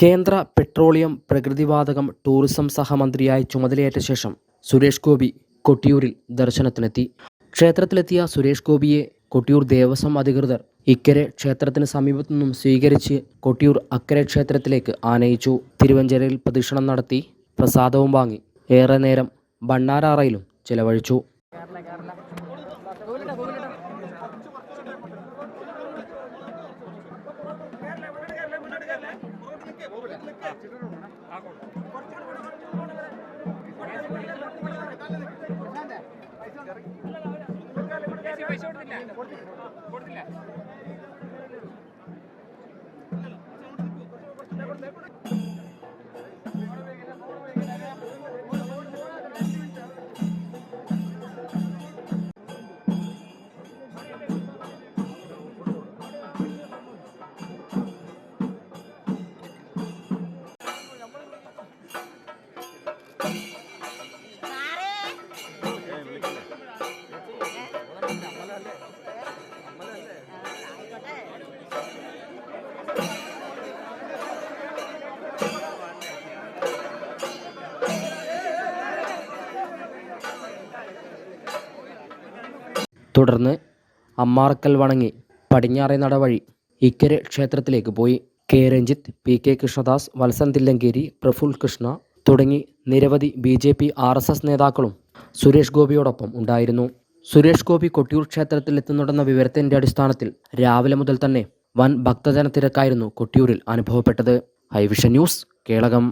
കേന്ദ്ര petroleum പ്രകൃതിവാതകം tourism സഹമന്ത്രിയായി ചുമതലയേറ്റ ശേഷം സുരേഷ് ഗോപി കൊട്ടിയൂരിൽ ദർശനത്തിനെത്തി. ക്ഷേത്രത്തിലെത്തിയ സുരേഷ് ഗോപിയെ കൊട്ടിയൂർ ദേവസ്വം അധികൃതർ ഇക്കരെ ക്ഷേത്രത്തിന് സമീപത്തു നിന്നും സ്വീകരിച്ച് കൊട്ടിയൂർ അക്കരെ ക്ഷേത്രത്തിലേക്ക് ആനയിച്ചു. തിരുവഞ്ചരയിൽ പ്രദക്ഷിണം നടത്തി പ്രസാദവും വാങ്ങി ഏറെ നേരം ഭണ്ണാരാറയിലും ചെലവഴിച്ചു. പൈസ കൊടുത്തില്ല കൊടുത്തില്ല. തുടർന്ന് അമ്മാർക്കൽ വണങ്ങി പടിഞ്ഞാറേ നട വഴി ഇക്കരെ ക്ഷേത്രത്തിലേക്ക് പോയി. K. Ranjith P. K. Krishnadas Valsan Thillankeri Praful Krishna തുടങ്ങി നിരവധി B. J. P R. S. S നേതാക്കളും സുരേഷ് ഗോപിയോടൊപ്പം ഉണ്ടായിരുന്നു. സുരേഷ് ഗോപി കൊട്ടിയൂർ ക്ഷേത്രത്തിൽ എത്തുന്നുണ്ടെന്ന വിവരത്തിന്റെ അടിസ്ഥാനത്തിൽ രാവിലെ മുതൽ തന്നെ വൻ ഭക്തജന തിരക്കായിരുന്നു കൊട്ടിയൂരിൽ അനുഭവപ്പെട്ടത്. High vision news Kelakam.